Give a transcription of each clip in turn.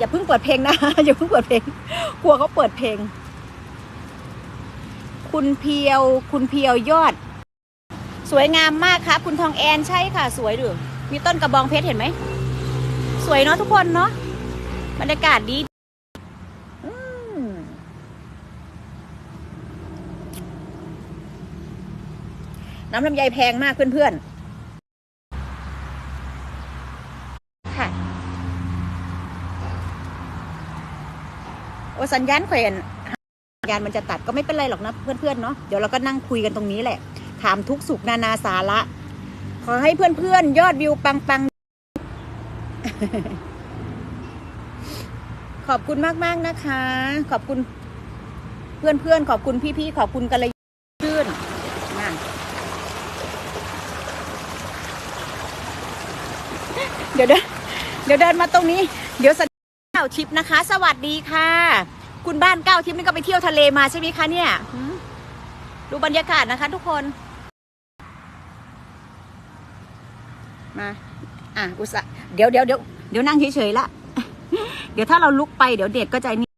อย่าเพิ่งเปิดเพลงนะ อย่าเพิ่งเปิดเพลงกลัวเขาเปิดเพลง คุณเพียว คุณเพียวยอด สวยงามมากครับคุณทองแอนใช่ค่ะ สวยหรือมีต้นกระบองเพชรเห็นไหม สวยเนาะทุกคนเนาะบรรยากาศดีน้ำลำไยแพงมากเพื่อนๆ ค่ะ โอ สัญญาณแขวนสัญญาณมันจะตัดก็ไม่เป็นไรหรอกนะเพื่อนๆเนาะเดี๋ยวเราก็นั่งคุยกันตรงนี้แหละ ถามทุกสุขนานาสาระ ขอให้เพื่อนๆ ยอดวิวปังๆ ขอบคุณมากๆนะคะ ขอบคุณ เพื่อนๆ ขอบคุณพี่ๆ ขอบคุณกันเลยชื่นนั่นเดี๋ยวเดินเดี๋ยวเดินมาตรงนี้ เดี๋ยวสัญญาณเก้าทิปนะคะ สวัสดีค่ะ คุณบ้านเก้าทิปนี่ก็ไปเที่ยวทะเลมาใช่ไหมคะเนี่ยดูบรรยากาศนะคะ ทุกคน มา อะอุตส่าห์เดี๋ยวเดี๋ยวเดี๋ยวเดี๋ยวนั่งเฉยๆละ เดี๋ยวถ้าเราลุกไปเดี๋ยวเด็ดก็ใจนี่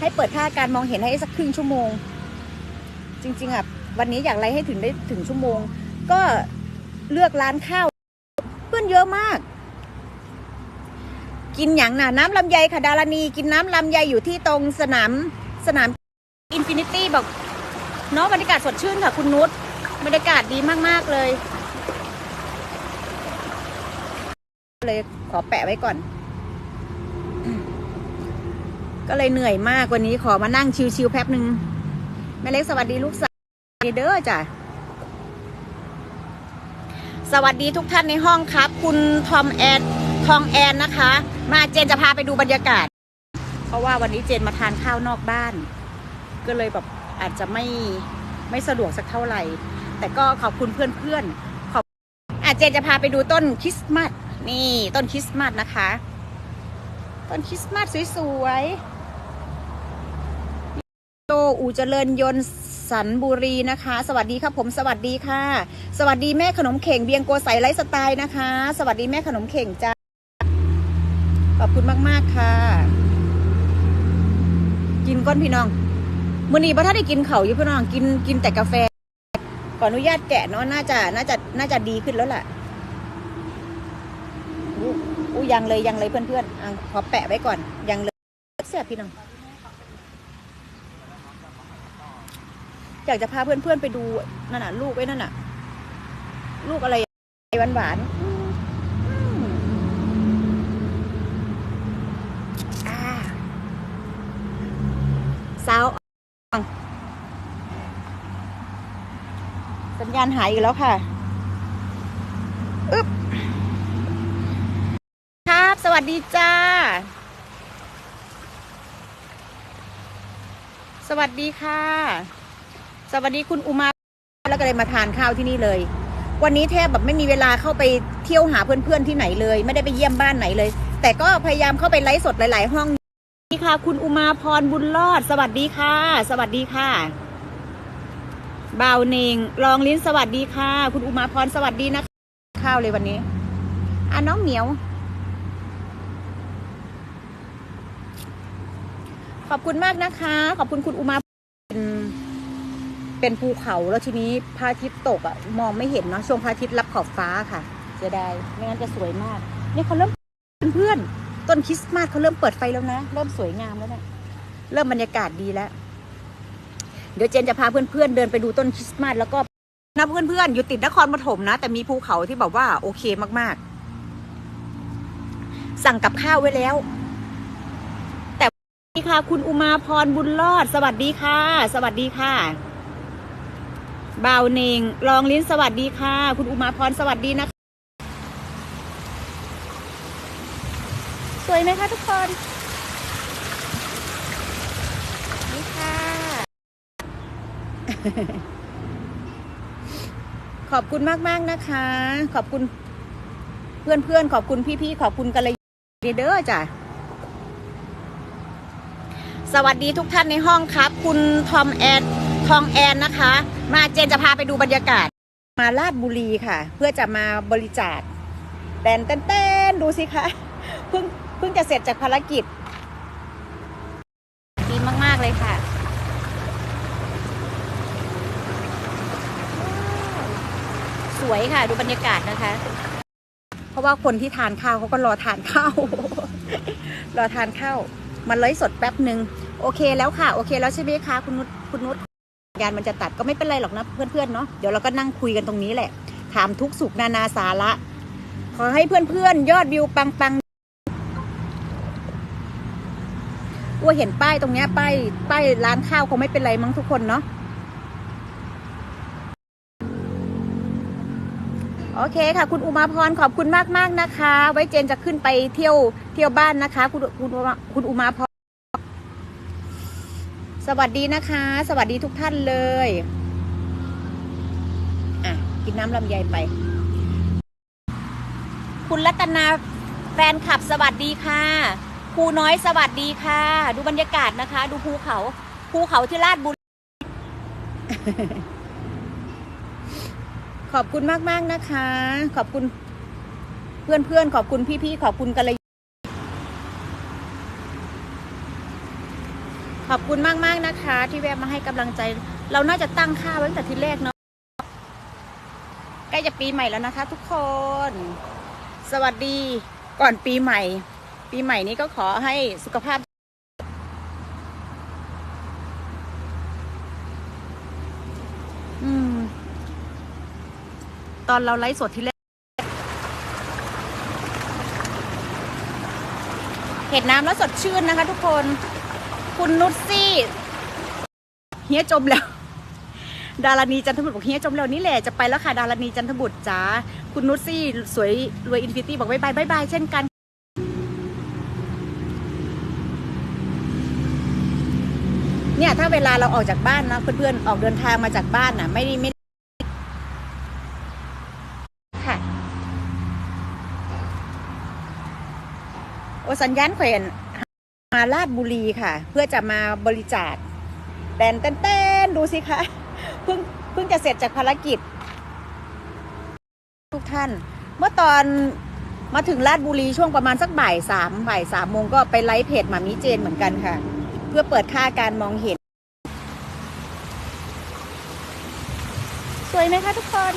ให้เปิดค่าการมองเห็นให้สักครึ่งชั่วโมง จริง ๆอะวันนี้อยากไลฟ์ให้ถึงได้ถึงชั่วโมง ก็เลือกร้านข้าว เพื่อนเยอะมาก กินอย่างน่ะน้ำลำไยค่ะดารณี กินน้ำลำไยอยู่ที่ตรงสนามสนามอินฟินิตี้บอกเนาะบรรยากาศสดชื่นค่ะคุณนุชบรรยากาศดีมาก ๆ เลย เลยขอแปะไว้ก่อน ก็เลยเหนื่อยมากวันนี้ขอมานั่งชิวๆแป๊บหนึ่งแม่เล็กสวัสดีลูกสาวเด้อจ้ะสวัสดีทุกท่านในห้องครับ คุณทอมแอน ทองแอนนะคะ มาเจนจะพาไปดูบรรยากาศ เพราะว่าวันนี้เจนมาทานข้าวนอกบ้าน ก็เลยแบบอาจจะไม่ไม่สะดวกสักเท่าไหร่ แต่ก็ขอบคุณเพื่อนๆขอบอาเจนจะพาไปดูต้นคริสต์มาสนี่ต้นคริสต์มาสนะคะ ต้นคริสต์มาสสวยๆโตอูเจริญยนต์สันบุรีนะคะ สวัสดีครับผมสวัสดีค่ะ สวัสดีแม่ขนมเข่งเบียงโกใสไลฟ์สไตล์นะคะ สวัสดีแม่ขนมเข่งจ้า คุณมาก ๆ ค่ะ กินก้อนพี่น้องมื้อนี้พระท่านได้กินเขาอยู่พี่น้องกินกินแต่กาแฟ ขออนุญาตแกะเนาะน่าจะน่าจะน่าจะดีขึ้นแล้วล่ะอู้ยังเลยยังเลยเพื่อนๆอะขอแปะไว้ก่อน ยังเลยแซ่บพี่น้อง อยากจะพาเพื่อนๆไปดูนั่นน่ะ ลูกไว้นั่นน่ะ ลูกอะไรหวานหวานๆอืมอืมอ่า สาวอ่องสัญญาณหายอีกแล้วค่ะอึ๊บครับ สวัสดีจ้า สวัสดีค่ะ สวัสดีคุณอุมา แล้วก็เลยมาทานข้าวที่นี่เลย วันนี้แทบแบบไม่มีเวลาเข้าไปเที่ยวหาเพื่อนๆที่ไหนเลย ไม่ได้ไปเยี่ยมบ้านไหนเลย แต่ก็พยายามเข้าไปไลฟ์สดหลาย ๆ ห้อง ดีค่ะ คุณอุมาพรบุญรอด สวัสดีค่ะ สวัสดีค่ะบ่าวเนงลองลิ้นสวัสดีค่ะ คุณอุมาพรสวัสดีนะคะข้าวเลยวันนี้อะน้องเหมียว ขอบคุณมากนะคะ ขอบคุณคุณอุมาเป็นเป็นภูเขาแล้วทีนี้พระอาทิตย์ตกอะมองไม่เห็นเนาะช่วงพระอาทิตย์รับขอบฟ้าค่ะเสียดายไม่งั้นจะสวยมากนี่เขาเริ่มเพื่อนๆ ต้นคริสต์มาสเขาเริ่มเปิดไฟแล้วนะ เริ่มสวยงามแล้วเนะเริ่มบรรยากาศดีแล้ว เดี๋ยวเจนจะพาเพื่อนๆเดินไปดูต้นคริสต์มาสแล้วก็นะเพื่อนๆอยู่ติดนครปฐมนะ แต่มีภูเขาที่แบบว่าโอเคมากๆ สั่งกับข้าวไว้แล้วสวัสดีค่ะ คุณอุมาพรบุญรอด สวัสดีค่ะ สวัสดีค่ะบ่าวเนงลองลิ้นสวัสดีค่ะ คุณอุมาพรสวัสดีนะคะ สวยไหมคะทุกคน นี่ค่ะ ขอบคุณมาก ๆ นะคะ ขอบคุณ เพื่อน ๆ ขอบคุณพี่ ๆ ขอบคุณกันเลยเด้อจ้ะสวัสดีทุกท่านในห้องครับ คุณทอมแอนทองแอนนะคะ มาเจนจะพาไปดูบรรยากาศ มาลาดบุรีค่ะ เพื่อจะมาบริจาคแตนเต้นเต้นดูสิคะเพิ่ง เพิ่งจะเสร็จจากภารกิจ ดีมาก ๆ เลยค่ะ สวยค่ะ ดูบรรยากาศนะคะ เพราะว่าคนที่ทานข้าวเขาก็รอทานข้าว รอทานข้าวมันเลยสดแป๊บหนึ่งโอเคแล้วค่ะ โอเคแล้วใช่ไหมคะ คุณนุชคุณนุชยานมันจะตัดก็ไม่เป็นไรหรอกนะเพื่อนๆเนาะเดี๋ยวเราก็นั่งคุยกันตรงนี้แหละ ถามทุกสุขนานาสาระ ขอให้เพื่อนๆ ยอดวิวปังๆ ว่าเห็นป้ายตรงเนี้ยป้ายป้ายร้านข้าวคงไม่เป็นไรมั้งทุกคนเนาะโอเคค่ะ คุณอุมาพรขอบคุณมากๆนะคะ ไว้เจนจะขึ้นไปเที่ยวเที่ยวบ้านนะคะ คุณคุณคุณอุมาพร สวัสดีนะคะ สวัสดีทุกท่านเลยอะกินน้ำลำไยไป คุณรัตนาแฟนคลับสวัสดีค่ะ ภูน้อยสวัสดีค่ะ ดูบรรยากาศนะคะ ดูภูเขาภูเขาที่ลาดบุรีขอบคุณมากๆนะคะ ขอบคุณ เพื่อนๆขอบคุณพี่ๆขอบคุณกัลยาขอบคุณมากๆนะคะ ที่แวะมาให้กำลังใจ เราน่าจะตั้งค่าไว้ตั้งแต่ทีแรกเนาะใกล้จะปีใหม่แล้วนะคะ ทุกคน สวัสดีก่อนปีใหม่ ปีใหม่นี้ก็ขอให้สุขภาพ อืม ตอนเราไลฟ์สดที่แรกเห็นน้ำแล้วสดชื่นนะคะทุกคน คุณนุชซี่เฮียจมแล้ว ดารณีจันทบุตรบอกเฮียจมแล้วนี่แหละจะไปแล้วค่ะ ดารณีจันทบุตรจ้าคุณนุชซี่สวยรวยอินฟินิตี้บอกบายบายบายบายเช่นกัน เนี่ยถ้าเวลาเราออกจากบ้านนะเพื่อนๆออกเดินทางมาจากบ้านน่ะ ไม่ได้ไม่ค่ะโอสัญญาณแขวนมาลาดบุรีค่ะ เพื่อจะมาบริจาคแตนเต้นเต้นดูสิคะเพิ่งเพิ่งจะเสร็จจากภารกิจ ทุกท่าน เมื่อตอนมาถึงลาดบุรีช่วงประมาณสักบ่ายสามบ่ายสามโมงก็ไปไลฟ์เพจหมามิเจนเหมือนกันค่ะ พื่อเปิดค่าการมองเห็น สวยไหมคะทุกคน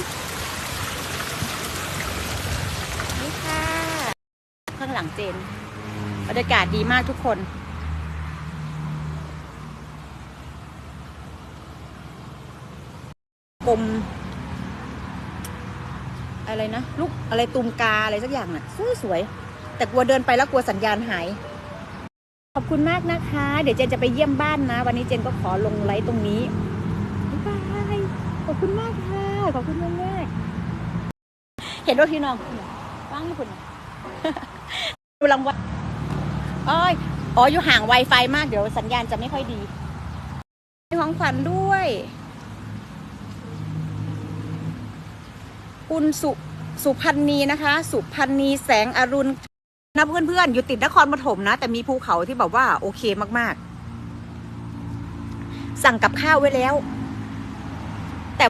นี่ค่ะข้างหลังเจนบรรยากาศดีมากทุกคน กลมอะไรนะ ลูกอะไรตุมกาอะไรสักอย่างน่ะ สวยสวยๆแต่กลัวเดินไปแล้วกลัวสัญญาณหาย ขอบคุณมากนะคะ เดี๋ยวเจนจะไปเยี่ยมบ้านนะ วันนี้เจนก็ขอลงไลฟ์ตรงนี้บ๊ายบายขอบคุณมากค่ะ ขอบคุณมากมากเห็นรถพี่น้องว่างญี่ปุ่นดูรางวัลอ้อยอ๋ออยู่ห่าง Wi-Fi มากเดี๋ยวสัญญาณจะไม่ค่อยดีมีของขวัญด้วย คุณสุสุพันนีนะคะ สุพันนีแสงอรุณ นะเพื่อนๆอยู่ติดนครปฐมนะ แต่มีภูเขาที่แบบว่า โอเคมากๆ สั่งกับข้าวไว้แล้ว แต่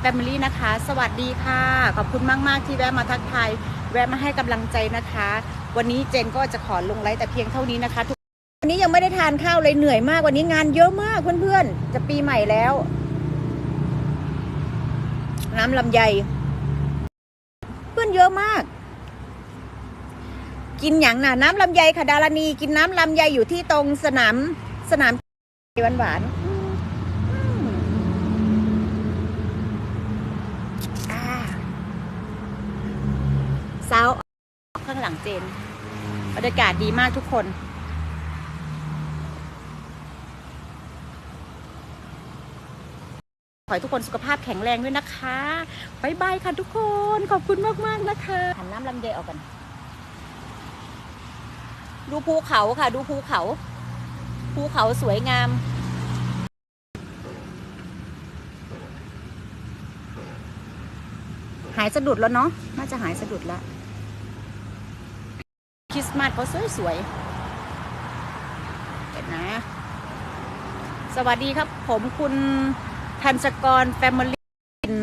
แฟมิลี่นะคะ สวัสดีค่ะ ขอบคุณมาก ๆ ที่แวะมาทักทายแวะมาให้กำลังใจนะคะ วันนี้เจนก็จะขอลงไลฟ์แต่เพียงเท่านี้นะคะทุกวันนี้ยังไม่ได้ทานข้าวเลยเหนื่อยมากวันนี้งานเยอะมากเพื่อนๆ จะปีใหม่แล้ว น้ำลำไย เพื่อนเยอะมาก กินอย่างน่ะน้ำลำไยค่ะดารณี กินน้ำลำไยอยู่ที่ตรงสนามสนามหวานหวานสาวข้างหลังเจนบรรยากาศดีมากทุกคนขอให้ทุกคนสุขภาพแข็งแรงด้วยนะคะบายบายค่ะทุกคน ขอบคุณมาก ๆ นะคะหันน้ำลำไยออกกัน ดูภูเขาค่ะ ดูภูเขา ภูเขาสวยงาม หายสะดุดแล้วเนาะน่าจะหายสะดุดแล้วคริสต์มาสเขาสวยๆเห็นนะ สวัสดีครับ ผมคุณทันสกรแฟมิลี่เป็น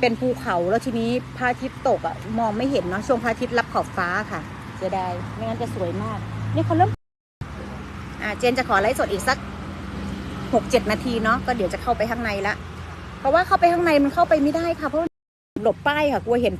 เป็นภูเขาแล้วทีนี้พระอาทิตย์ตกอะมองไม่เห็นเนาะช่วงพระอาทิตย์รับขอบฟ้าค่ะ เสียดายไม่งั้นจะสวยมาก นี่เขาเริ่มอ่าเจนจะขอไลฟ์สดอีกสักหกเจ็ดนาทีเนาะก็เดี๋ยวจะเข้าไปข้างในละ เพราะว่าเข้าไปข้างในมันเข้าไปไม่ได้ค่ะเพราะหลบป้ายค่ะกลัวเห็น